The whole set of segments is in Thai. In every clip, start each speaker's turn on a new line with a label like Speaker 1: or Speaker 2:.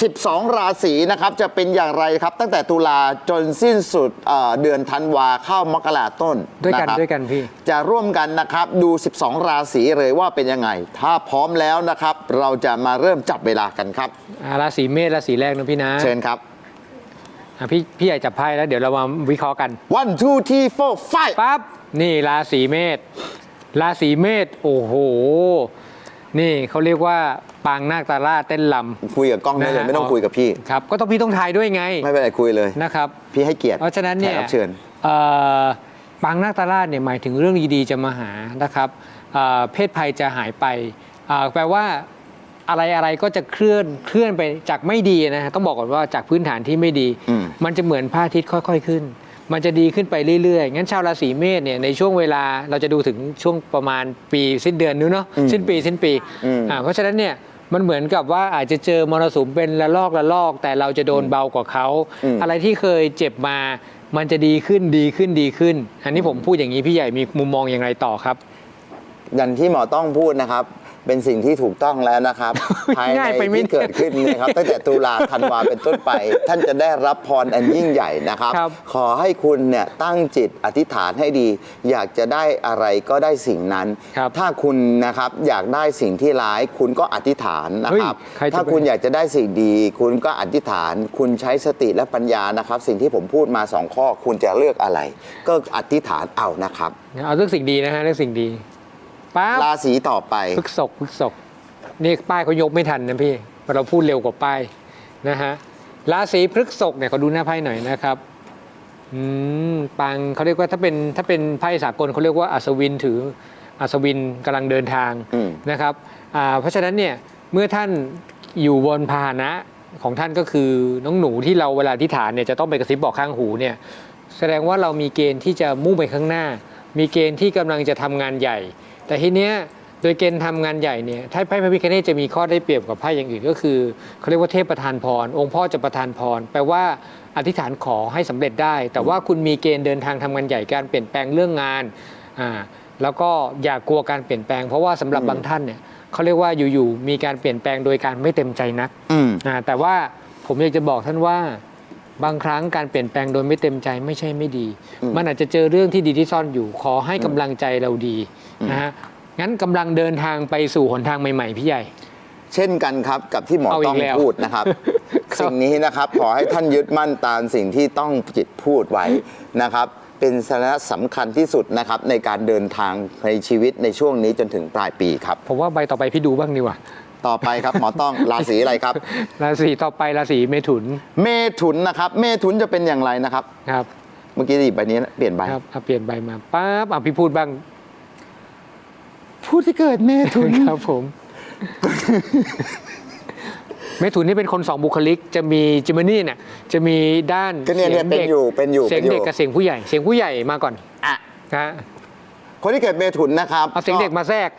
Speaker 1: 12 ราศีนะครับจะเป็นอย่างไรครับ ตั้งแต่ตุลาจนสิ้นสุดเอ่อเดือนธันวาเข้ามกราต้น
Speaker 2: ด้วยกันะ
Speaker 1: ครับ
Speaker 2: ด้วยกันพี่
Speaker 1: จะร่วมกันนะครับดู 12 ราศีเลยว่าเป็นยังไง ถ้าพร้อมแล้วนะครับ เราจะมาเริ่มจับเวลากันครับ
Speaker 2: อ่าราศีเมษราศีแรกนะพี่นะ
Speaker 1: เชิญครับ
Speaker 2: อะพี่พี่ใหญ่จับไพ่แล้วเดี๋ยวเรามาวิเคราะห์กัน
Speaker 1: one two three four five
Speaker 2: ปั๊บนี่ราศีเมษราศีเมษโอ้โห นี่เขาเรียกว่าปางนาคตาราชเต้นล
Speaker 1: คุยกับกล้องได้เลย
Speaker 2: นะฮะ
Speaker 1: ไม่ต้องคุยกับพี่ำ
Speaker 2: ครับ ก็ต้องพี่ต้องทายด้วยไง
Speaker 1: ไม่เป็นไรคุยเลย
Speaker 2: นะครับ
Speaker 1: พี่ให้เกียรติ
Speaker 2: เพราะฉะนั้นเนี่ย
Speaker 1: แขกรับเชิญ
Speaker 2: เอ่อปางนาคตาราชเนี่ยหมายถึงเรื่องดีๆจะมาหานะครับเอ่อเพศภัยจะหายไปอ่าแปลว่าอะไรอะไรก็จะเคลื่อนเคลื่อนไปจากไม่ดีนะฮะต้องบอกก่อนว่าจากพื้นฐานที่ไม่ดี
Speaker 1: อืม
Speaker 2: มันจะเหมือนพระอาทิตย์ค่อย ๆ ขึ้น มันจะดีขึ้นไปเรื่อยๆ งั้นชาวราศีเมษเนี่ยในช่วงเวลาเราจะดูถึงช่วงประมาณปีสิ้นเดือนนู้นเนาะสิ้นปีสิ้นปี
Speaker 1: อืม
Speaker 2: อ่าเพราะฉะนั้นเนี่ยมันเหมือนกับว่าอาจจะเจอมรสุมเป็นละลอกละลอก แต่เราจะโดนเบากว่าเขา
Speaker 1: อืม
Speaker 2: อะไรที่เคยเจ็บมามันจะดีขึ้นดีขึ้นดีขึ้น อันนี้ผมพูดอย่างนี้พี่ใหญ่มีมุมมองอย่างไรต่อครับ
Speaker 1: อย่างที่หมอต้องพูดนะครับ เป็นสิ่งที่ถูกต้องแล้วนะครับ ภายใน
Speaker 2: ง่ายไปไหม
Speaker 1: ที่เกิดขึ้นเนะครับ ตั้งแต่ตุลาธันวาเป็นต้นไป ท่านจะได้รับพรอันยิ่งใหญ่นะครับ
Speaker 2: ครับ
Speaker 1: ขอให้คุณเนี่ยตั้งจิตอธิษฐานให้ดี อยากจะได้อะไรก็ได้สิ่งนั้น
Speaker 2: ครับ
Speaker 1: ถ้าคุณนะครับอยากได้สิ่งที่ร้ายคุณก็อธิษฐานนะครับ
Speaker 2: เฮ้ยใครจะ
Speaker 1: ถ้า
Speaker 2: ไป
Speaker 1: คุณอยากจะได้สิ่งดี คุณก็อธิษฐาน คุณใช้สติและปัญญานะครับ สิ่งที่ผมพูดมาสองข้อคุณจะเลือกอะไร ก็อธิษฐานเอานะครับ
Speaker 2: เอาเรื่องสิ่งดีนะฮะเรื่องสิ่งดี ปั๊บ
Speaker 1: ราศีต่อไป
Speaker 2: พฤกษกพฤกษกนี่ป้ายเขายกไม่ทันนะพี่เราพูดเร็วกว่าป้ายนะฮะราศีพฤกษกเนี่ยเขาดูหน้าไพ่หน่อยนะครับอืมปังเขาเรียกว่าถ้าเป็นถ้าเป็นไพ่สากลเขาเรียกว่าอัศวินถืออัศวินกำลังเดินทาง
Speaker 1: อืม
Speaker 2: นะครับอ่าเพราะฉะนั้นเนี่ยเมื่อท่านอยู่บนพาหนะของท่านก็คือน้องหนูที่เราเวลาที่ฐานเนี่ยจะต้องไปกระซิบบอกข้างหูเนี่ยแสดงว่าเรามีเกณฑ์ที่จะมุ่งไปข้างหน้า มีเกณฑ์ที่กำลังจะทำงานใหญ่ แต่ทีเนี้ยโดยเกณฑ์ทำงานใหญ่เนี่ยถ้าไพ่พระพิฆเนศจะมีข้อได้เปรียบกับไพ่อย่างอื่นก็คือเขาเรียกว่าเทพประทานพร องค์พ่อจะประทานพร แปลว่าอธิษฐานขอให้สำเร็จได้ แต่ว่าคุณมีเกณฑ์เดินทางทำงานใหญ่การเปลี่ยนแปลงเรื่องงานอ่าแล้วก็อย่ากลัวการเปลี่ยนแปลง เพราะว่าสำหรับ
Speaker 1: อืม
Speaker 2: บางท่านเนี่ยเขาเรียกว่าอยู่ๆมีการเปลี่ยนแปลงโดยการไม่เต็มใจนัก
Speaker 1: อืม
Speaker 2: อ่าแต่ว่าผมอยากจะบอกท่านว่า บางครั้งการเปลี่ยนแปลงโดยไม่เต็มใจไม่ใช่ไม่ดี
Speaker 1: อืม
Speaker 2: มันอาจจะเจอเรื่องที่ดีที่ซ่อนอยู่ ขอให้กำลังใจเราดี
Speaker 1: อืม
Speaker 2: นะฮะงั้นกำลังเดินทางไปสู่หนทางใหม่ๆพี่ใหญ่
Speaker 1: เช่นกันครับกับที่หมอ
Speaker 2: เอาอีก
Speaker 1: ต้อง
Speaker 2: แล้ว
Speaker 1: พูดนะครับ
Speaker 2: ครับ
Speaker 1: สิ่งนี้นะครับขอให้ท่านยึดมั่นตามสิ่งที่ต้องจิตพูดไว้นะครับเป็นสาระสำคัญที่สุดนะครับในการเดินทางในชีวิตในช่วงนี้จนถึงปลายปีครับ
Speaker 2: ผมว่าใบต่อไปพี่ดูบ้างดีกว่า
Speaker 1: ต่อไปครับหมอต้องราศีอะไรครับ
Speaker 2: ราศีต่อไปราศีเมถุน
Speaker 1: เมถุนนะครับ เมถุนจะเป็นอย่างไรนะครับ
Speaker 2: ครับ
Speaker 1: เมื่อกี้หยิบใบนี้นะเปลี่ยนใบ
Speaker 2: ครับเอาเปลี่ยนใบมาปั๊บอะพี่พูดบ้าง
Speaker 1: ผู้ที่เกิดเมถุน
Speaker 2: ครับผม เมถุนนี่เป็นคนสองบุคลิก จะมีจิมนี่เนี่ยจะมีด้าน
Speaker 1: ก็เนี่ยเนี่ยเป็นอยู่เป็นอยู่
Speaker 2: เสียง
Speaker 1: เป็นอยู่
Speaker 2: เด็กกับเสียงผู้ใหญ่ เสียงผู้ใหญ่มาก่อน
Speaker 1: อะ
Speaker 2: นะฮะ
Speaker 1: คนที่เกิดเมถุนนะครับ
Speaker 2: เอาเสียงเด็กมาแทรก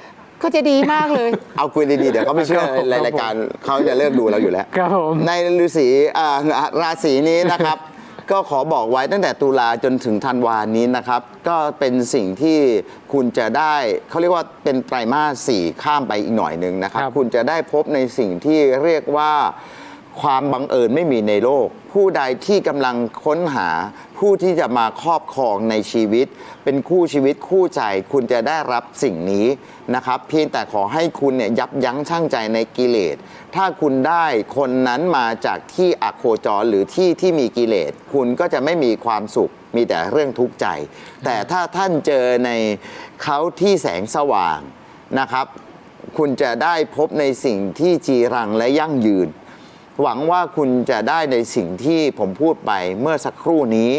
Speaker 1: ก็จะดีมากเลย เอาคุยดีๆ เดี๋ยวเขาไม่เชื่อ
Speaker 2: ครับผม
Speaker 1: ในรายการเขาจะเลิกดูเราอยู่แล้ว
Speaker 2: ครับผม
Speaker 1: ในฤาษีอ่าราศีนี้นะครับ ก็ขอบอกไว้ตั้งแต่ตุลาจนถึงธันวานี้นะครับ ก็เป็นสิ่งที่คุณจะได้เขาเรียกว่าเป็นไตรมาสสี่ข้ามไปอีกหน่อยหนึ่งนะครับ
Speaker 2: ครับ
Speaker 1: คุณจะได้พบในสิ่งที่เรียกว่า ความบังเอิญไม่มีในโลก ผู้ใดที่กำลังค้นหาผู้ที่จะมาครอบครองในชีวิต เป็นคู่ชีวิตคู่ใจคุณจะได้รับสิ่งนี้นะครับเพียงแต่ขอให้คุณเนี่ยยับยั้งชั่งใจในกิเลส ถ้าคุณได้คนนั้นมาจากที่อโคจรหรือที่ที่มีกิเลส คุณก็จะไม่มีความสุขมีแต่เรื่องทุกข์ใจ แต่ถ้าท่านเจอในเขาที่แสงสว่างนะครับ คุณจะได้พบในสิ่งที่จีรังและยั่งยืน หวังว่าคุณจะได้ในสิ่งที่ผมพูดไปเมื่อสักครู่นี้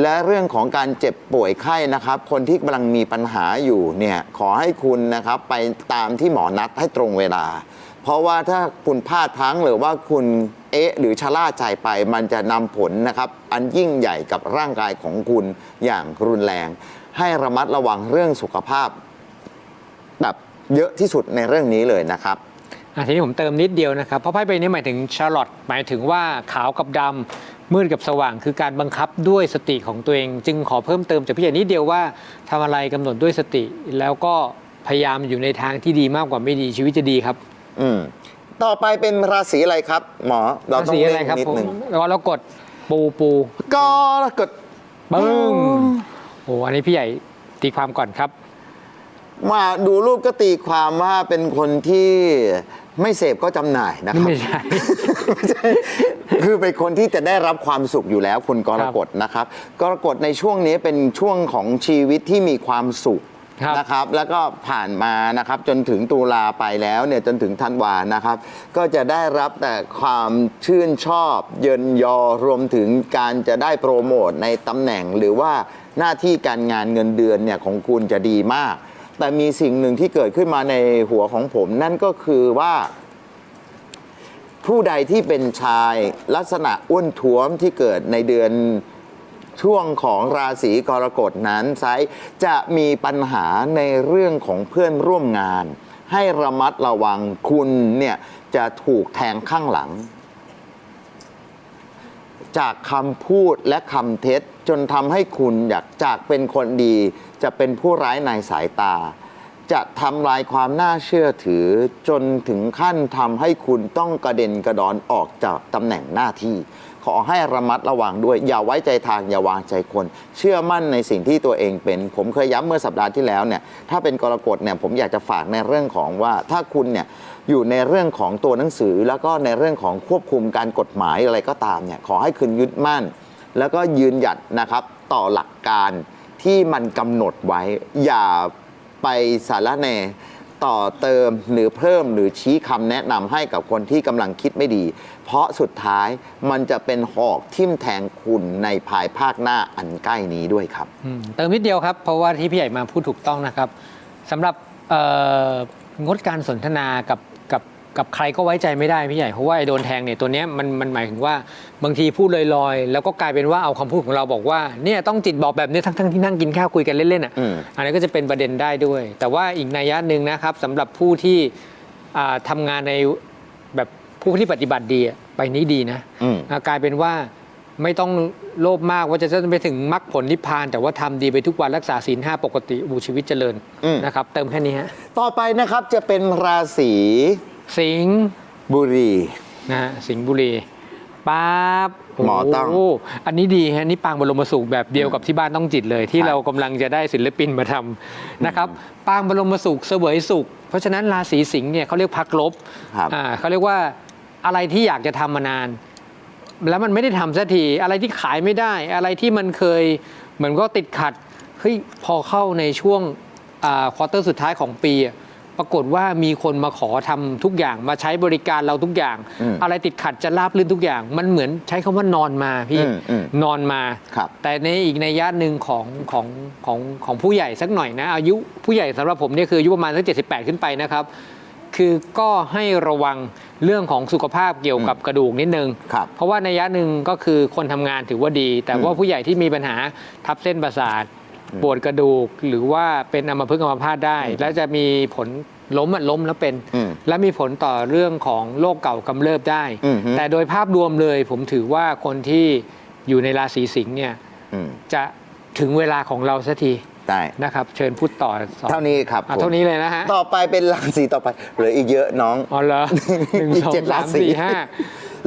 Speaker 1: และเรื่องของการเจ็บป่วยไข้นะครับ คนที่กำลังมีปัญหาอยู่เนี่ยขอให้คุณนะครับไปตามที่หมอนัดให้ตรงเวลา เพราะว่าถ้าคุณพลาดพลั้งหรือว่าคุณเอ๊ะหรือชะล่าใจไปมันจะนำผลนะครับ อันยิ่งใหญ่กับร่างกายของคุณอย่างรุนแรง ให้ระมัดระวังเรื่องสุขภาพแบบเยอะที่สุดในเรื่องนี้เลยนะครับ
Speaker 2: ทีนี้ผมเติมนิดเดียวนะครับ เพราะไพ่ใบนี้หมายถึงชาร์ลอตหมายถึงว่าขาวกับดำมืดกับสว่างคือการบังคับด้วยสติของตัวเอง จึงขอเพิ่มเติมจากพี่ใหญ่นิดเดียวว่าทำอะไรกำหนดด้วยสติ แล้วก็พยายามอยู่ในทางที่ดีมากกว่าไม่ดีชีวิตจะดีครับ
Speaker 1: อืมต่อไปเป็นราศีอะไรครับ หมอเรา
Speaker 2: รา
Speaker 1: ต้อง
Speaker 2: ศีอะไร
Speaker 1: เล่น
Speaker 2: ครับ
Speaker 1: นิด
Speaker 2: ผม
Speaker 1: หนึ่ง
Speaker 2: แล้วเรากดปูปู
Speaker 1: ก็กด
Speaker 2: ปึ้งโอ้อันนี้พี่ใหญ่ตีความก่อนครับ
Speaker 1: มาดูรูปก็ตีความว่าเป็นคนที่ไม่เสพก็จำหน่ายนะครับ
Speaker 2: ไม่ใช่
Speaker 1: ไม่ใช่คือเป็นคนที่จะได้รับความสุขอยู่แล้วคุณกรกฎนะครับ กรกฎในช่วงนี้เป็นช่วงของชีวิตที่มีความสุข
Speaker 2: ครับ
Speaker 1: นะครับ แล้วก็ผ่านมานะครับจนถึงตุลาไปแล้วเนี่ยจนถึงธันวานะครับ ก็จะได้รับแต่ความชื่นชอบ เยินยอรวมถึงการจะได้โปรโมทในตำแหน่งหรือว่าหน้าที่การงานเงินเดือนเนี่ยของคุณจะดีมาก แต่มีสิ่งหนึ่งที่เกิดขึ้นมาในหัวของผม นั่นก็คือว่า ผู้ใดที่เป็นชายลักษณะอ้วนท้วมที่เกิดในเดือนช่วงของราศีกรกฎนั้นไซจะมีปัญหาในเรื่องของเพื่อนร่วมงาน ให้ระมัดระวังคุณเนี่ยจะถูกแทงข้างหลัง จากคำพูดและคำเท็จ จนทำให้คุณอยากจากเป็นคนดี จะเป็นผู้ร้ายในสายตา จะทำลายความน่าเชื่อถือ จนถึงขั้นทำให้คุณต้องกระเด็นกระดอนออกจากตำแหน่งหน้าที่ ขอให้ระมัดระวังด้วย อย่าไว้ใจทางอย่าวางใจคน เชื่อมั่นในสิ่งที่ตัวเองเป็น ผมเคยย้ำเมื่อสัปดาห์ที่แล้วเนี่ยถ้าเป็นกรกฎเนี่ยผมอยากจะฝากในเรื่องของว่าถ้าคุณเนี่ย อยู่ในเรื่องของตัวหนังสือ แล้วก็ในเรื่องของควบคุมการกฎหมายอะไรก็ตามเนี่ยขอให้คุณยึดมั่น แล้วก็ยืนหยัดนะครับต่อหลักการที่มันกำหนดไว้ อย่าไปสารแหนต่อเติมหรือเพิ่มหรือชี้คำแนะนำให้กับคนที่กำลังคิดไม่ดี เพราะสุดท้ายมันจะเป็นหอกทิ่มแทงคุณในภายภาคหน้าอันใกล้นี้ด้วยครับ
Speaker 2: เติมนิดเดียวครับ เพราะว่าที่พี่ใหญ่มาพูดถูกต้องนะครับสำหรับงดการสนทนากับ กับกับใครก็ไว้ใจไม่ได้พี่ใหญ่เพราะว่าไอ้โดนแทงเนี่ยตัวเนี้ยมันมันหมายถึงว่าบางทีพูดลอยๆ แล้วก็กลายเป็นว่าเอาคำพูดของเราบอกว่าเนี่ยต้องจิตบอกแบบนี้ทั้งทั้งที่นั่งกินข้าวคุยกันเล่นๆอะ
Speaker 1: อืม
Speaker 2: อันนี้นก็จะเป็นประเด็นได้ด้วย แต่ว่าอีกนัยยะหนึ่งนะครับสำหรับผู้ที่อ่าทำงานในแบบผู้ที่ปฏิบัติดีอะไปนี้ดีนะ
Speaker 1: อืม
Speaker 2: อ่ากลายเป็นว่าไม่ต้องโลภมากว่าจะจะไปถึงมรรคผลนิพพาน แต่ว่าทำดีไปทุกวันรักษาศีลห้าปกติบูชีวิตเจริญ
Speaker 1: อืม
Speaker 2: นะครับเติมแค่นี้ฮะ
Speaker 1: ต่อไปนะครับจะเป็นราศี
Speaker 2: สิงห์
Speaker 1: บุรี
Speaker 2: นะฮะสิงห์บุรีปั๊บโห
Speaker 1: มอต้อง
Speaker 2: อันนี้ดีฮะนี่ปางบรมสูกแบบเดียวกับที่บ้านต้องจิตเลย ที่
Speaker 1: ครับ
Speaker 2: เรากำลังจะได้ศิลปินมาทำนะครับปางบรมสูกเสวยสุข เพราะฉะนั้นราศีสิงห์เนี่ยเขาเรียกพักลบ
Speaker 1: ครับ
Speaker 2: อ่าเขาเรียกว่าอะไรที่อยากจะทำมานาน แล้วมันไม่ได้ทำสักทีอะไรที่ขายไม่ได้ อะไรที่มันเคยเหมือนก็ติดขัดเฮ้ยพอเข้าในช่วงควอเตอร์สุดท้ายของปีอะ ปรากฏว่ามีคนมาขอทำทุกอย่างมาใช้บริการเราทุกอย่าง
Speaker 1: อืม
Speaker 2: อะไรติดขัดจะราบรื่นทุกอย่าง มันเหมือนใช้คำว่านอนมาพี่
Speaker 1: อืมอืม
Speaker 2: นอนมา
Speaker 1: ครับ
Speaker 2: แต่ในอีกในยะหนึ่งของของของของผู้ใหญ่สักหน่อยนะ อายุผู้ใหญ่สำหรับผมเนี่ยคืออายุประมาณสักเจ็ดสิบแปดขึ้นไปนะครับคือก็ให้ระวังเรื่องของสุขภาพเกี่ยวกับกระดูกนิดนึง
Speaker 1: ครับ
Speaker 2: เพราะว่าในยะหนึ่งก็คือคนทำงานถือว่าดี แต่ว่า
Speaker 1: อืม
Speaker 2: ผู้ใหญ่ที่มีปัญหาทับเส้นประสาท ปวดกระดูกหรือว่าเป็นอัมพฤกษ์อัมพาตได้ และจะมีผลล้มอะล้มแล้วเป็น
Speaker 1: อืม
Speaker 2: และมีผลต่อเรื่องของโรคเก่ากำเริบได้
Speaker 1: อืมฮึ
Speaker 2: แต่โดยภาพรวมเลยผมถือว่าคนที่อยู่ในราศีสิงห์เนี่ย
Speaker 1: อืม
Speaker 2: จะถึงเวลาของเราสักที
Speaker 1: ได้
Speaker 2: นะครับเชิญพูดต่อสอง
Speaker 1: เท่านี้ครับ
Speaker 2: อะ
Speaker 1: ผม
Speaker 2: เท่านี้เลยนะฮะ
Speaker 1: ต่อไปเป็นราศีต่อไปเหลืออีกเยอะน้อง
Speaker 2: อ๋อเหรอหนึ่ง
Speaker 1: อีก
Speaker 2: สอง
Speaker 1: เจ็ด
Speaker 2: สา
Speaker 1: รามศี
Speaker 2: สี่ห้า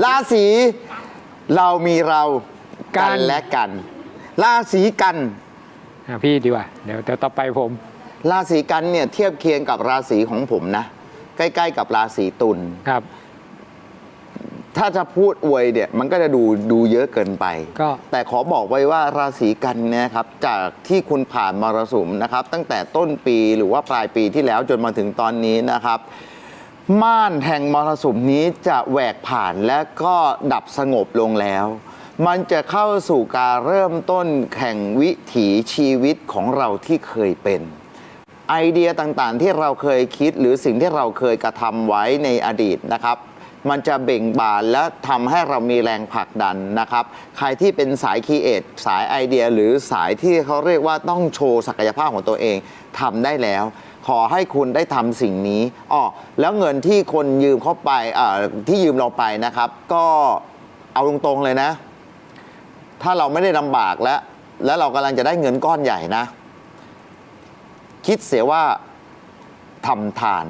Speaker 1: ราศีเรามีเรา
Speaker 2: กั
Speaker 1: กันนและกัน ราศีกัน
Speaker 2: อะพี่ดีกว่าเดี๋ยวเดี๋ยวต่อไปผม
Speaker 1: ราศีกันเนี่ยเทียบเคียงกับราศีของผมนะ ใกล้ๆกับราศีตุล
Speaker 2: ครับ
Speaker 1: ถ้าจะพูดอวยเนี่ยมันก็จะดูดูเยอะเกินไป
Speaker 2: ก็
Speaker 1: แต่ขอบอกไว้ว่าราศีกันเนี่ยครับจากที่คุณผ่านมรสุมนะครับ ตั้งแต่ต้นปีหรือว่าปลายปีที่แล้วจนมาถึงตอนนี้นะครับ ม่านแห่งมรสุมนี้จะแหวกผ่านและก็ดับสงบลงแล้ว มันจะเข้าสู่การเริ่มต้นแข่งวิถีชีวิตของเราที่เคยเป็น ไอเดียต่างๆ ที่เราเคยคิดหรือสิ่งที่เราเคยกระทำไว้ในอดีตนะครับมันจะเบ่งบานและทำให้เรามีแรงผลักดันนะครับ ใครที่เป็นสายคีเอทสายไอเดีย หรือสายที่เขาเรียกว่าต้องโชว์ศักยภาพของตัวเองทำได้แล้ว ขอให้คุณได้ทำสิ่งนี้อ๋อแล้วเงินที่คนยืมเข้าไปที่ยืมเราไปนะครับ ก็เอาตรงๆเลยนะ ถ้าเราไม่ได้ลำบากแล้ว แล้วเรากำลังจะได้เงินก้อนใหญ่นะ คิดเสียว่าทำทาน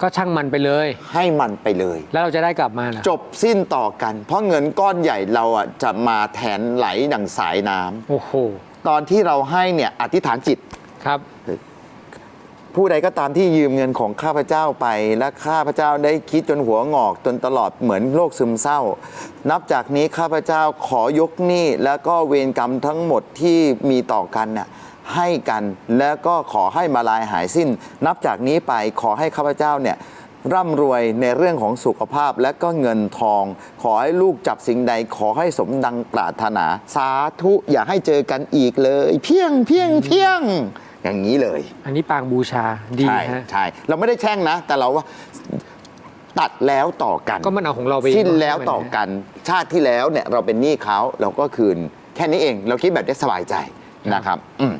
Speaker 2: ก็ช่างมันไปเลย
Speaker 1: ให้มันไปเลย
Speaker 2: แล้วเราจะได้กลับมาเหรอ
Speaker 1: จบสิ้นต่อกัน เพราะเงินก้อนใหญ่เราอะจะมาแทนไหลดังสายน้ำ
Speaker 2: โอ้โห
Speaker 1: ตอนที่เราให้เนี่ยอธิษฐานจิต
Speaker 2: ครับ
Speaker 1: ผู้ใดก็ตามที่ยืมเงินของข้าพเจ้าไป และข้าพเจ้าได้คิดจนหัวงอกจนตลอดเหมือนโรคซึมเศร้า นับจากนี้ข้าพเจ้าขอยกหนี้แล้วก็เวรกรรมทั้งหมดที่มีต่อกันน่ะให้กันแล้วก็ขอให้มาลายหายสิ้น นับจากนี้ไปขอให้ข้าพเจ้าเนี่ยร่ำรวยในเรื่องของสุขภาพและก็เงินทอง ขอให้ลูกจับสิ่งใด ขอให้สมดังปรารถนา สาธุอย่าให้เจอกันอีกเลย เพียงเพียงเพียง อย่างนี้เลย
Speaker 2: อันนี้ปางบูชาดี
Speaker 1: ใช่
Speaker 2: ฮะ
Speaker 1: ใช่ เราไม่ได้แช่งนะ แต่เราว่าตัดแล้วต่อกัน
Speaker 2: ก็มันเอาของเราไป
Speaker 1: สิ้นแล้วต่อกัน ชาติที่แล้วเนี่ยเราเป็นหนี้เขาเราก็คืน แค่นี้เอง เราคิดแบบได้สบายใจนะครับอืม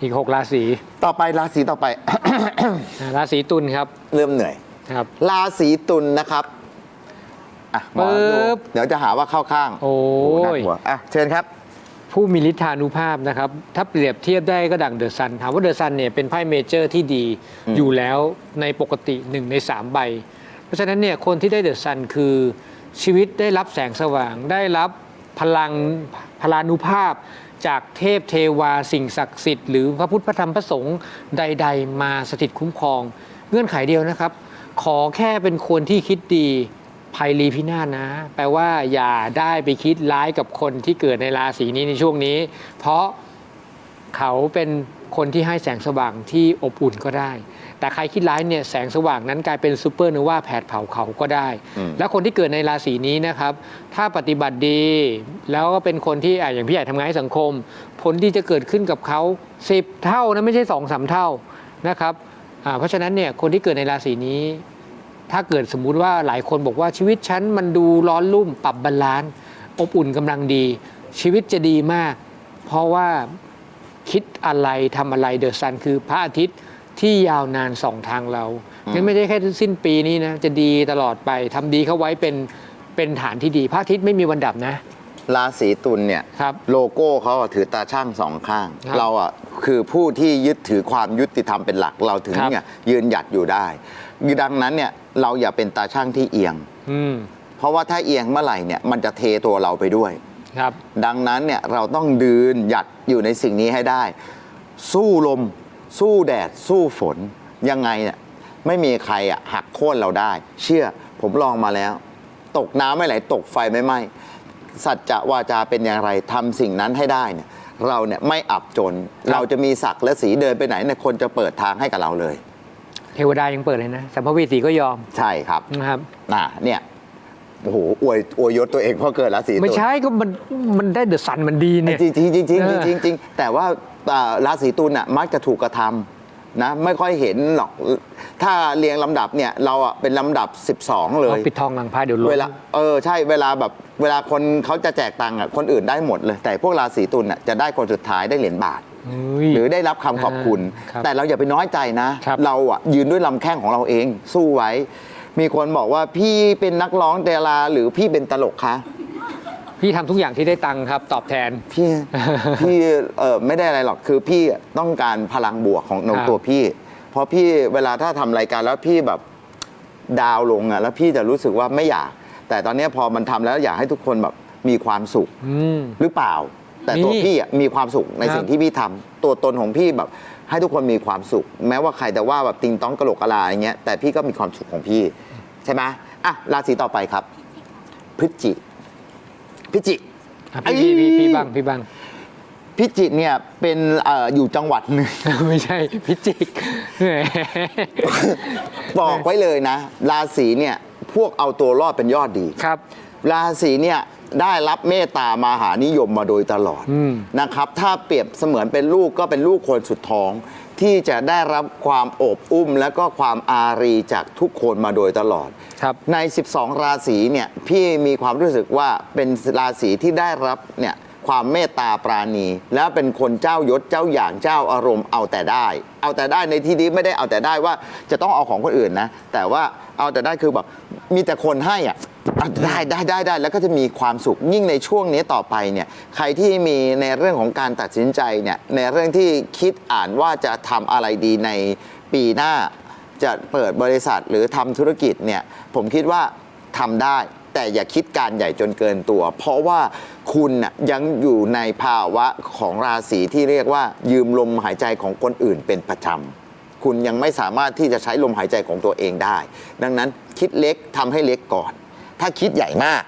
Speaker 2: อีกหกราศี
Speaker 1: ต่อไปราศีต่อไป
Speaker 2: อ่าราศีตุลครับ
Speaker 1: เริ่มเหนื่อย
Speaker 2: ครับ
Speaker 1: ราศีตุลนะครับอะหมอดู
Speaker 2: ปึ๊บ
Speaker 1: เดี๋ยวจะหาว่าเข้าข้าง
Speaker 2: โอ้
Speaker 1: น่ายกลัวอะเชิญครับ
Speaker 2: ผู้มีฤทธานุภาพนะครับ ถ้าเปรียบเทียบได้ก็ดังเดอะซันถามว่าเดอะซันเนี่ยเป็นไพ่เมเจอร์ที่ดี
Speaker 1: อืม
Speaker 2: อยู่แล้วในปกติหนึ่งในสามใบ เพราะฉะนั้นเนี่ยคนที่ได้เดอะซันคือชีวิตได้รับแสงสว่าง ได้รับพลังพลานุภาพจากเทพเทวาสิ่งศักดิ์สิทธิ์หรือพระพุทธพระธรรมพระสงฆ์ใด ๆ มาสถิตคุ้มครอง เงื่อนไขเดียวนะครับ ขอแค่เป็นคนที่คิดดี ภัยรีพินาศนะ แปลว่าอย่าได้ไปคิดร้ายกับคนที่เกิดในราศีนี้ในช่วงนี้ เพราะเขาเป็นคนที่ให้แสงสว่างที่อบอุ่นก็ได้ แต่ใครคิดร้ายเนี่ยแสงสว่างนั้นกลายเป็นซูเปอร์โนวาแผดเผาเขาก็ได้
Speaker 1: อืม
Speaker 2: แล้วคนที่เกิดในราศีนี้นะครับ ถ้าปฏิบัติดี แล้วก็เป็นคนที่อะอย่างพี่ใหญ่ทำงานให้สังคม ผลที่จะเกิดขึ้นกับเขา10 เท่านะไม่ใช่2อสเท่านะครับอ่าเพราะฉะนั้นเนี่ยคนที่เกิดในราศีนี้ ถ้าเกิดสมมุติว่าหลายคนบอกว่าชีวิตฉันมันดูร้อนรุ่มปรับบาลานซ์อบอุ่นกำลังดี ชีวิตจะดีมาก เพราะว่าคิดอะไรทำอะไรเดอะซันคือพระอาทิตย์ที่ยาวนานสองทางเรา
Speaker 1: อืม
Speaker 2: งั้นไม่ใช่แค่สิ้นปีนี้นะ จะดีตลอดไปทำดีเข้าไว้เป็นเป็นฐานที่ดีพระอาทิตย์ไม่มีวันดับนะ
Speaker 1: ราศีตุลเนี่ย
Speaker 2: ครับ
Speaker 1: โลโก้เขาอะถือตาช่างสองข้าง
Speaker 2: ครับ
Speaker 1: เราอะคือผู้ที่ยึดถือความยุติธรรมเป็นหลักเราถึง
Speaker 2: ครับ
Speaker 1: เนี่ยยืนหยัดอยู่ได้ ดังนั้นเนี่ยเราอย่าเป็นตาช่างที่เอียง
Speaker 2: อืม
Speaker 1: เพราะว่าถ้าเอียงเมื่อไหร่เนี่ยมันจะเทตัวเราไปด้วย
Speaker 2: ครับ
Speaker 1: ดังนั้นเนี่ยเราต้องดืนหยัดอยู่ในสิ่งนี้ให้ได้ สู้ลม สู้แดด สู้ฝน ยังไงเนี่ยไม่มีใครอะหักโค่นเราได้ เชื่อผมลองมาแล้ว ตกน้ำไม่ไหลตกไฟไม่ไหม้สัจจะวาจาเป็นอย่างไรทำสิ่งนั้นให้ได้เนี่ยเราเนี่ยไม่อับจน
Speaker 2: ครับ
Speaker 1: เราจะมีศักดิ์และสีเดินไปไหนเนี่ยคนจะเปิดทางให้กับเราเลย
Speaker 2: เทวดายังเปิดเลยนะสัมภเวสีก็ยอม
Speaker 1: ใช่ครับ
Speaker 2: นะครับ
Speaker 1: น่ะเนี่ยโอ้โหอวยอวยยศตัวเองเพราะเกิดราศีตุล
Speaker 2: ไม่ใช่ก็มันมันได้เดอะซันมันดีเนี่ย
Speaker 1: จริงจริงจริงจริง
Speaker 2: เออ
Speaker 1: จริงจริงแต่ว่าอ่าราศีตุลน่ะมักจะถูกกระทำนะไม่ค่อยเห็นหรอก ถ้าเรียงลำดับเนี่ยเราอะเป็นลำดับ 12 เลย
Speaker 2: เอาปิดทองหลังพระเดี๋ยวลง
Speaker 1: เวลาเออใช่เวลาแบบเวลาคนเขาจะแจกตังค์อะคนอื่นได้หมดเลย แต่พวกราศีตุลน่ะจะได้คนสุดท้ายได้เหรียญบาท
Speaker 2: เฮ้ ย
Speaker 1: หรือได้รับคำขอบคุณ
Speaker 2: ครับ
Speaker 1: แต่เราอย่าไปน้อยใจนะ
Speaker 2: ครับ
Speaker 1: เราอะยืนด้วยลำแข้งของเราเอง สู้ไว้ มีคนบอกว่าพี่เป็นนักร้องดาราหรือพี่เป็นตลกคะ
Speaker 2: พี่ทำทุกอย่างที่ได้ตังค์ครับ ตอบแทน
Speaker 1: พี่ พี่เออไม่ได้อะไรหรอกคือพี่ต้องการพลังบวกของใน
Speaker 2: ครับ
Speaker 1: ตัวพี่ เพราะพี่เวลาถ้าทำรายการแล้วพี่แบบดาวน์ลงอะแล้วพี่จะรู้สึกว่าไม่อยาก แต่ตอนเนี้ยพอมันทำแล้วอยากให้ทุกคนแบบมีความสุข
Speaker 2: อืม
Speaker 1: หรือเปล่า แต่ตัว
Speaker 2: มี
Speaker 1: พี่อะมีความสุขใน
Speaker 2: ครับ
Speaker 1: สิ่งที่พี่ทำตัวตนของพี่แบบ ให้ทุกคนมีความสุข แม้ว่าใครแต่ว่าแบบติงต้องกระโหลกกะลาอย่างเงี้ยแต่พี่ก็มีความสุขของพี่ ใช่ไหมอะราศีต่อไปครับ พฤศจิพฤศจิ
Speaker 2: อะพี่พี่พี่พี่บังพี่บัง
Speaker 1: พิจิตรเนี่ยเป็นเอ่ออยู่จังหวัดหนึ่ง
Speaker 2: ไม่ใช่พิจิกแหม
Speaker 1: บอกไว้เลยนะ ราศีเนี่ยพวกเอาตัวรอดเป็นยอดดี
Speaker 2: ครับ
Speaker 1: ราศีเนี่ยได้รับเมตตามหานิยมมาโดยตลอด
Speaker 2: อืม
Speaker 1: นะครับ ถ้าเปรียบเสมือนเป็นลูกก็เป็นลูกคนสุดท้อง ที่จะได้รับความโอบอุ้ม และก็ความอารีจากทุกคนมาโดยตลอด
Speaker 2: ครับ
Speaker 1: ใน 12 ราศีเนี่ยพี่มีความรู้สึกว่าเป็นราศีที่ได้รับเนี่ยความเมตตาปราณี แล้วเป็นคนเจ้ายศเจ้าอย่างเจ้าอารมณ์เอาแต่ได้ เอาแต่ได้ในที่นี้ไม่ได้เอาแต่ได้ว่าจะต้องเอาของคนอื่นนะแต่ว่าเอาแต่ได้คือแบบมีแต่คนให้อะอะ ได้ได้ได้ได้แล้วก็จะมีความสุขยิ่งในช่วงนี้ต่อไปเนี่ยใครที่มีในเรื่องของการตัดสินใจเนี่ยในเรื่องที่คิดอ่านว่าจะทำอะไรดีในปีหน้า จะเปิดบริษัทหรือทำธุรกิจเนี่ยผมคิดว่าทำได้ แต่อย่าคิดการใหญ่จนเกินตัว เพราะว่าคุณน่ะยังอยู่ในภาวะของราศีที่เรียกว่า ยืมลมหายใจของคนอื่นเป็นประจำ คุณยังไม่สามารถที่จะใช้ลมหายใจของตัวเองได้ ดังนั้นคิดเล็กทำให้เล็กก่อน ถ้าคิดใหญ่มาก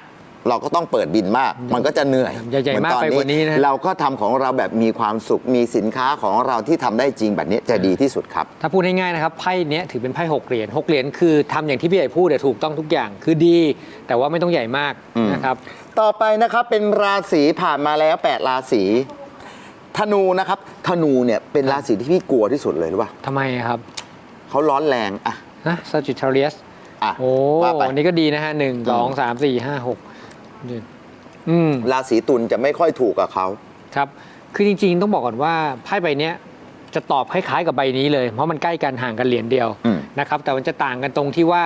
Speaker 1: เราก็ต้องเปิดบินมาก มันก็จะเหนื่อย
Speaker 2: อย่าใหญ่มาก
Speaker 1: เอนต
Speaker 2: ไปกว่านี้นะ
Speaker 1: เราก็ทำของเราแบบมีความสุขมีสินค้าของเราที่ทำได้จริงแบบนี้จะดีที่สุดครับ
Speaker 2: ถ้าพูดง่ายๆนะครับไพ่เนี้ยถือเป็นไพ่หกเหรียญหกเหรียญคือทำอย่างที่พี่ใหญ่พูดแต่ยถูกต้องทุกอย่างคือดี แต่ว่าไม่ต้องใหญ่มาก
Speaker 1: อืม
Speaker 2: นะครับ
Speaker 1: ต่อไปนะครับเป็นราศีผ่านมาแล้ว 8 ราศีธนูนะครับธนูเนี่ยเป็นราศีที่พี่กลัวที่สุดเลยหรือเปล่า
Speaker 2: ทำไมครับ
Speaker 1: เขาร้อนแรงอะ
Speaker 2: นะซาจิทาเรียส
Speaker 1: อะ
Speaker 2: โอ้
Speaker 1: ว่าไป
Speaker 2: อันนี้ก็ดีนะฮะหนึ่งสองสามสี่ห้าหกเจ็ดอืม
Speaker 1: ราศีตุลจะไม่ค่อยถูกกับเขา
Speaker 2: ครับ คือจริง ๆ ต้องบอกก่อนว่าไพ่ใบเนี้ยจะตอบคล้ายๆกับใบนี้เลย เพราะมันใกล้กันห่างกันเหรียญเดียว
Speaker 1: อืม
Speaker 2: นะครับ แต่มันจะต่างกันตรงที่ว่า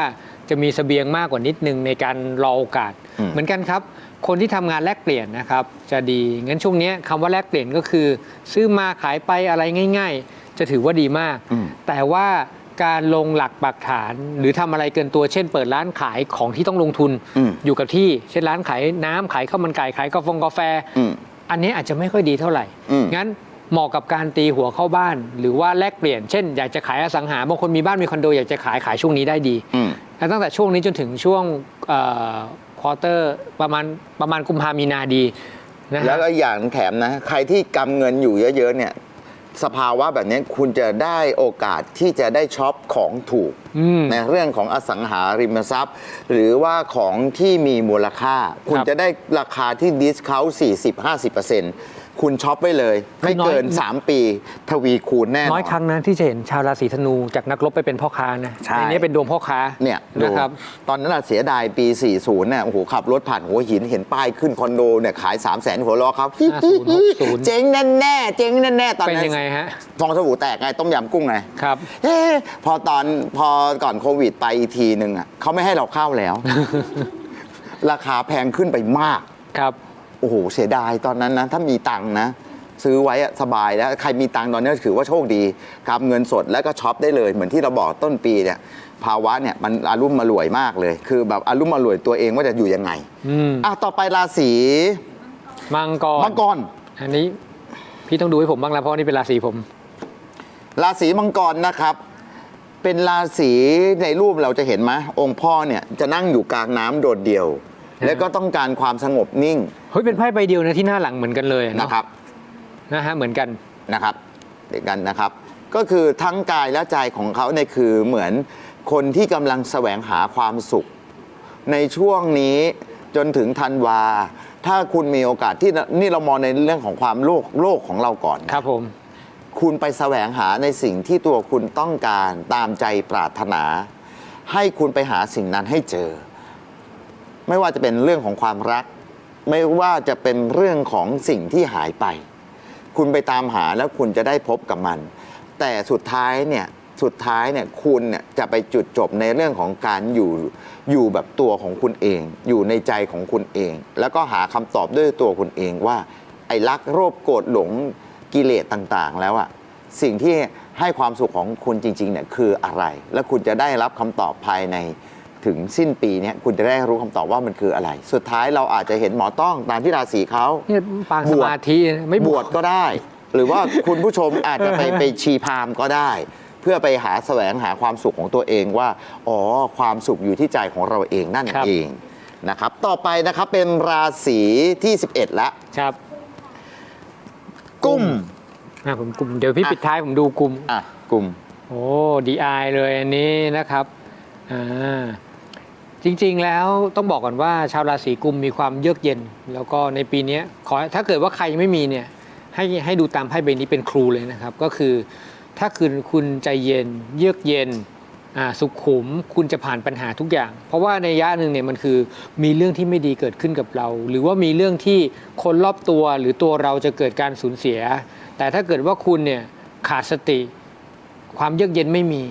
Speaker 2: จะมีเสบียงมากกว่านิดนึงในการรอโอกาส
Speaker 1: อืม
Speaker 2: เหมือนกันครับ คนที่ทำงานแลกเปลี่ยนนะครับ จะดีงั้นช่วงเนี้ยคำว่าแลกเปลี่ยนก็คือ ซื้อมาขายไปอะไรง่าย ๆ จะถือว่าดีมาก
Speaker 1: อืม
Speaker 2: แต่ว่า การลงหลักปักฐาน หรือทำอะไรเกินตัวเช่น เปิดร้านขายของที่ต้องลงทุน
Speaker 1: อืม
Speaker 2: อยู่กับที่เช่นร้านขายน้ำขายข้าวมันไก่ขายกาแฟกาแฟ
Speaker 1: อืม
Speaker 2: อันนี้อาจจะไม่ค่อยดีเท่าไหร่
Speaker 1: อืม
Speaker 2: งั้นเหมาะกับการตีหัวเข้าบ้าน หรือว่าแลกเปลี่ยนเช่นอยากจะขายอสังหาบางคนมีบ้านมีคอนโดอยากจะขายขายช่วงนี้ได้ดี
Speaker 1: อืม
Speaker 2: แล้วตั้งแต่ช่วงนี้จนถึงช่วงควอเตอร์ประมาณประมาณกุมภามีนาดีนะฮะ
Speaker 1: แล้วก็อย่างแถมนะ ใครที่กำเงินอยู่เยอะๆเนี่ย สภาวะแบบนี้คุณจะได้โอกาสที่จะได้ช็อปของถูก
Speaker 2: อืม
Speaker 1: ในเรื่องของอสังหาริมทรัพย์ หรือว่าของที่มีมูลค่า คุณ
Speaker 2: ครับ
Speaker 1: จะได้ราคาที่ดิสคาว40-50% คุณช็อปไว้เลย ไม่เกิน
Speaker 2: น้อย
Speaker 1: 3ปี ทวีคูณแน่นอน
Speaker 2: น้อยครั้งนะที่จะเห็นชาวราศีธนูจากนักรบไปเป็นพ่อค้านะ
Speaker 1: ใช่
Speaker 2: ในนี้เป็นดวงพ่อค้า
Speaker 1: เนี่ยดู
Speaker 2: นะครับ
Speaker 1: ตอนนั้นนะเสียดายปี 40เนี่ยโอ้โหขับรถผ่านหัวหินเห็นป้ายขึ้นคอนโดเนี่ยขาย 3 0 0แสนหัวล้อครับ
Speaker 2: 50 60
Speaker 1: เจ๊งแน่แน่ๆเจ๊งแน่แน่ๆตอน
Speaker 2: เป็น
Speaker 1: นั้น
Speaker 2: ยังไงฮะ
Speaker 1: ฟองสบู่แตกไงต้มยำกุ้งไง
Speaker 2: ครับ
Speaker 1: เอ๊ะพอตอนพอก่อนโควิดไปอีกทีหนึ่งอะเขาไม่ให้เราเข้าแล้ว ราคาแพงขึ้นไปมาก
Speaker 2: ครับ
Speaker 1: โอ้โหเสียดายตอนนั้นนะถ้ามีตังค์นะ ซื้อไว้อะสบายแล้วใครมีตังค์ตอนนี้ถือว่าโชคดีครับเงินสดแล้วก็ช็อปได้เลยเหมือนที่เราบอกต้นปีเนี่ยภาวะเนี่ยมันอารุ่มมารวยมากเลย คือแบบอารุ่มมารวยตัวเองว่าจะอยู่ยังไง
Speaker 2: อืม
Speaker 1: อะต่อไปราศี
Speaker 2: มังกร
Speaker 1: มังกร
Speaker 2: อันนี้พี่ต้องดูให้ผมบ้างแล้วเพราะนี่เป็นราศีผม
Speaker 1: ราศีมังกรนะครับ เป็นราศีในรูปเราจะเห็นไหมองค์พ่อเนี่ยจะนั่งอยู่กลางน้ำโดดเดี่ยว
Speaker 2: ฮะ
Speaker 1: แล้วก็ต้องการความสงบนิ่ง
Speaker 2: เฮ้ยเป็นไพ่ใบเดียวนะที่หน้าหลังเหมือนกันเลยเอ
Speaker 1: นะครับ
Speaker 2: นะฮะเหมือนกัน
Speaker 1: นะครับเดียวกันนะครับ ก็คือทั้งกายและใจของเขาเนี่ยคือเหมือนคนที่กำลังแสวงหาความสุข ในช่วงนี้จนถึงธันวา ถ้าคุณมีโอกาสที่นี่เรามองในเรื่องของความโลกโลกของเราก่อน
Speaker 2: ครับผม
Speaker 1: คุณไปแสวงหาในสิ่งที่ตัวคุณต้องการตามใจปรารถนา ให้คุณไปหาสิ่งนั้นให้เจอ ไม่ว่าจะเป็นเรื่องของความรัก ไม่ว่าจะเป็นเรื่องของสิ่งที่หายไป คุณไปตามหาแล้วคุณจะได้พบกับมัน แต่สุดท้ายเนี่ยสุดท้ายเนี่ยคุณเนี่ยจะไปจุดจบในเรื่องของการอยู่อยู่แบบตัวของคุณเอง อยู่ในใจของคุณเอง แล้วก็หาคำตอบด้วยตัวคุณเองว่า ไอ้รักโรภโกรธหลงกิเลสต่างๆ แล้วอะสิ่งที่ให้ความสุขของคุณจริงๆเนี่ยคืออะไร และคุณจะได้รับคำตอบภายใน ถึงสิ้นปีเนี้คุณจะได้รู้คำตอบว่ามันคืออะไร สุดท้ายเราอาจจะเห็นหมอต้องตามที่ราศีเขา
Speaker 2: เนี่ยปาง
Speaker 1: บ
Speaker 2: ส
Speaker 1: วช
Speaker 2: มาธิไม่
Speaker 1: บวชก็ได้ หรือว่าคุณผู้ชมอาจจะไปไปชีพราหมณ์ก็ได้ เพื่อไปหาแสวงหาความสุขของตัวเองว่า อ๋อ ความสุขอยู่ที่ใจของเราเองนั่นเองนะครับ ต่อไปนะครับเป็นราศีที่ 11ละ
Speaker 2: ครับ
Speaker 1: กุ้ม
Speaker 2: อะผมกลุ่มเดี๋ยวพี่
Speaker 1: อะ
Speaker 2: ปิดท้ายผมดูกลุ่ม
Speaker 1: อะกลุ่ม
Speaker 2: โอ้ดีไอเลยอันนี้นะครับ อ่า จริงๆ แล้วต้องบอกก่อนว่าชาวราศีกุมมีความเยือกเย็น แล้วก็ในปีนี้ขอถ้าเกิดว่าใครยังไม่มีเนี่ยให้ให้ดูตามไพ่ใบนี้เป็นครูเลยนะครับ ก็คือ ถ้าคือคุณใจเย็น เยือกเย็นสุขุมคุณจะผ่านปัญหาทุกอย่าง เพราะว่าในยะหนึ่งเนี่ยมันคือมีเรื่องที่ไม่ดีเกิดขึ้นกับเรา หรือว่ามีเรื่องที่คนรอบตัวหรือตัวเราจะเกิดการสูญเสีย แต่ถ้าเกิดว่าคุณเนี่ยขาดสติ ความเยือกเย็นไม่มี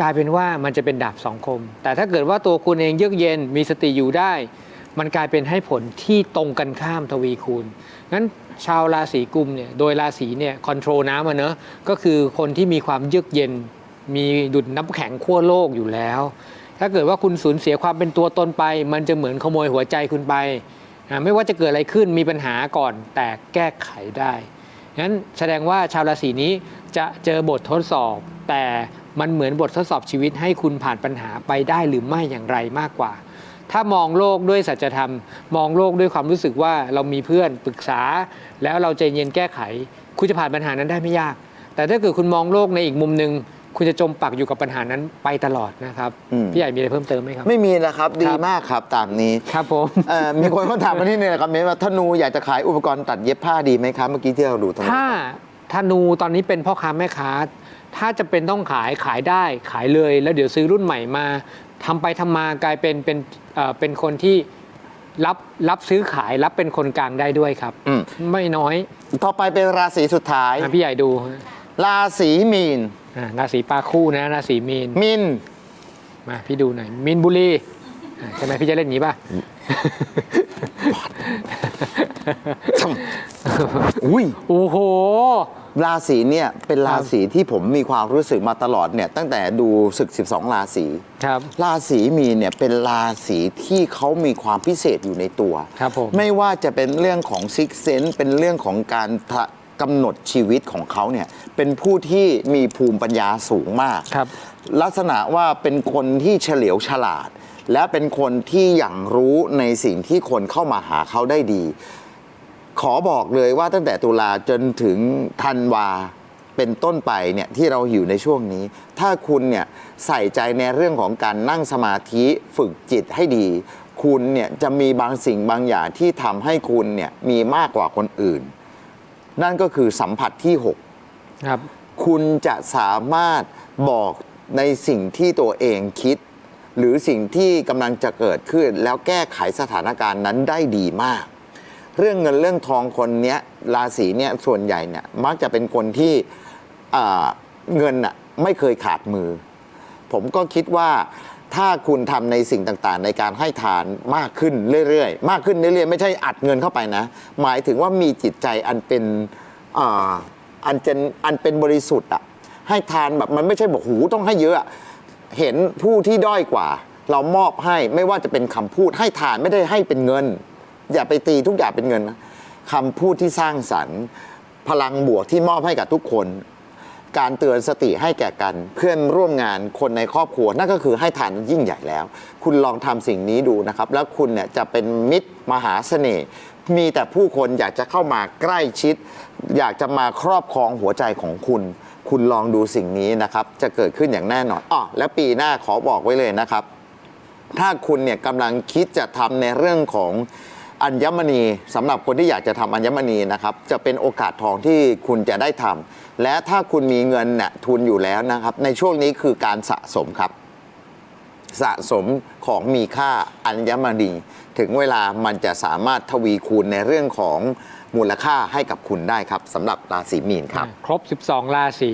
Speaker 2: กลายเป็นว่ามันจะเป็นดาบสองคม แต่ถ้าเกิดว่าตัวคุณเองเยือกเย็นมีสติอยู่ได้ มันกลายเป็นให้ผลที่ตรงกันข้ามทวีคูณงั้นชาวราศีกุมเนี่ยโดยราศีเนี่ยคอนโทรลน้ำอะเนอะก็คือคนที่มีความเยือกเย็น มีดุดน้ำแข็งขั้วโลกอยู่แล้ว ถ้าเกิดว่าคุณสูญเสียความเป็นตัวตนไป มันจะเหมือนขโมยหัวใจคุณไปไม่ว่าจะเกิดอะไรขึ้นมีปัญหาก่อนแต่แก้ไขได้งั้นแสดงว่าชาวราศีนี้จะเจอบททดสอบ แต่ มันเหมือนบททดสอบชีวิตให้คุณผ่านปัญหาไปได้หรือไม่อย่างไรมากกว่า ถ้ามองโลกด้วยสัจธรรม มองโลกด้วยความรู้สึกว่าเรามีเพื่อนปรึกษา แล้วเราใจเย็นแก้ไข คุณจะผ่านปัญหานั้นได้ไม่ยาก แต่ถ้าเกิดคุณมองโลกในอีกมุมหนึ่งคุณจะจมปักอยู่กับปัญหานั้นไปตลอดนะครับ
Speaker 1: อืม
Speaker 2: พี่ใหญ่มีอะไรเพิ่มเติมไหมครับ
Speaker 1: ไม่มีนะครับ ดี
Speaker 2: ครับ
Speaker 1: มากครับตามนี้
Speaker 2: ครับผม
Speaker 1: เอ่อมีคนเขาถามมาที่นี่นะครับเมนว่าธนูอยากจะขายอุปกรณ์ตัดเย็บผ้าดีไหมครับ เมื่อกี้ที่เราดูธนู
Speaker 2: ถ้าธนูตอนนี้เป็นพ่อค้าแม่ค้า ถ้าจะเป็นต้องขายขายได้ขายเลย แล้วเดี๋ยวซื้อรุ่นใหม่มาทำไปทำมากลายเป็นเป็นเอ่อเป็นคนที่รับรับซื้อขายรับเป็นคนกลางได้ด้วยครับ
Speaker 1: อืม
Speaker 2: ไม่น้อย
Speaker 1: ต่อไปเป็นราศีสุดท้าย
Speaker 2: อะพี่ใหญ่ดู
Speaker 1: ราศีมีน
Speaker 2: อะราศีปลาคู่นะราศีมีน
Speaker 1: มิน
Speaker 2: มาพี่ดูหน่อยมีนบุรีอะใช่ไหมพี่จะเล่นอย่างนี้ป่ะ
Speaker 1: อุ้ย
Speaker 2: โอ้โห
Speaker 1: ราศีเนี่ยเป็นราศีที่ผมมีความรู้สึกมาตลอดเนี่ยตั้งแต่ดูศึก 12 ราศี
Speaker 2: ครับ
Speaker 1: ราศีมีนเนี่ยเป็นราศีที่เขามีความพิเศษอยู่ในตัว
Speaker 2: ครับผม
Speaker 1: ไม่ว่าจะเป็นเรื่องของซิกเซนเป็นเรื่องของการทะกำหนดชีวิตของเขาเนี่ยเป็นผู้ที่มีภูมิปัญญาสูงมาก
Speaker 2: ครับ
Speaker 1: ลักษณะว่าเป็นคนที่เฉลียวฉลาด และเป็นคนที่อย่างรู้ในสิ่งที่คนเข้ามาหาเขาได้ดี ขอบอกเลยว่าตั้งแต่ตุลาจนถึงธันวาเป็นต้นไปเนี่ยที่เราอยู่ในช่วงนี้ ถ้าคุณเนี่ยใส่ใจในเรื่องของการนั่งสมาธิฝึกจิตให้ดี คุณเนี่ยจะมีบางสิ่งบางอย่างที่ทำให้คุณเนี่ยมีมากกว่าคนอื่น นั่นก็คือสัมผัสที่6
Speaker 2: ครับ
Speaker 1: คุณจะสามารถบอกในสิ่งที่ตัวเองคิด หรือสิ่งที่กำลังจะเกิดขึ้น แล้วแก้ไขสถานการณ์นั้นได้ดีมาก เรื่องเงินเรื่องทองคนเนี้ยราศีเนี้ยส่วนใหญ่เนี่ยมักจะเป็นคนที่เงินอะไม่เคยขาดมือ ผมก็คิดว่าถ้าคุณทำในสิ่งต่างๆ ในการให้ทานมากขึ้นเรื่อยๆ มากขึ้นเรื่อยๆ ไม่ใช่อัดเงินเข้าไปนะ หมายถึงว่ามีจิตใจอันเป็นอ,อันเป็นอันเป็นบริสุทธิ์อะให้ทานแบบมันไม่ใช่บอกหูต้องให้เยอะอะ เห็นผู้ที่ด้อยกว่า เรามอบให้ไม่ว่าจะเป็นคำพูดให้ทานไม่ได้ให้เป็นเงิน อย่าไปตีทุกอย่างเป็นเงินนะคำพูดที่สร้างสรรค์ พลังบวกที่มอบให้กับทุกคน การเตือนสติให้แก่กัน เพื่อนร่วมงานคนในครอบครัว นั่นก็คือให้ทานยิ่งใหญ่แล้ว คุณลองทำสิ่งนี้ดูนะครับ แล้วคุณเนี่ยจะเป็นมิตรมหาเสน่ห์มีแต่ผู้คนอยากจะเข้ามาใกล้ชิด อยากจะมาครอบครองหัวใจของคุณ คุณลองดูสิ่งนี้นะครับ จะเกิดขึ้นอย่างแน่นอนอ๋อและปีหน้าขอบอกไว้เลยนะครับ ถ้าคุณเนี่ยกำลังคิดจะทำในเรื่องของ อัญมณีสำหรับคนที่อยากจะทำอัญมณีนะครับจะเป็นโอกาสทองที่คุณจะได้ทำและถ้าคุณมีเงินเนี่ยทุนอยู่แล้วนะครับ ในช่วงนี้คือการสะสมครับ สะสมของมีค่าอัญมณี ถึงเวลามันจะสามารถทวีคูณในเรื่องของมูลค่าให้กับคุณได้ครับสำหรับราศีมีนครับ
Speaker 2: ครบ 12 ราศี